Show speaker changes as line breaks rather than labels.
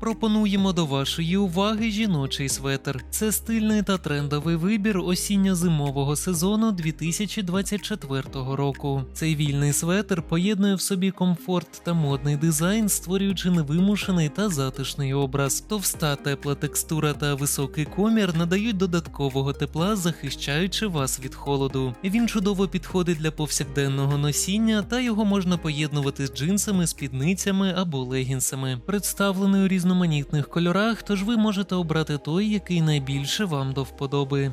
Пропонуємо до вашої уваги жіночий светр. Це стильний та трендовий вибір осінньо-зимового сезону 2024 року. Цей вільний светр поєднує в собі комфорт та модний дизайн, створюючи невимушений та затишний образ. Товста тепла текстура та високий комір надають додаткового тепла, захищаючи вас від холоду. Він чудово підходить для повсякденного носіння, та його можна поєднувати з джинсами, спідницями або легінсами. Представлений у різноманітних кольорах, тож ви можете обрати той, який найбільше вам до вподоби.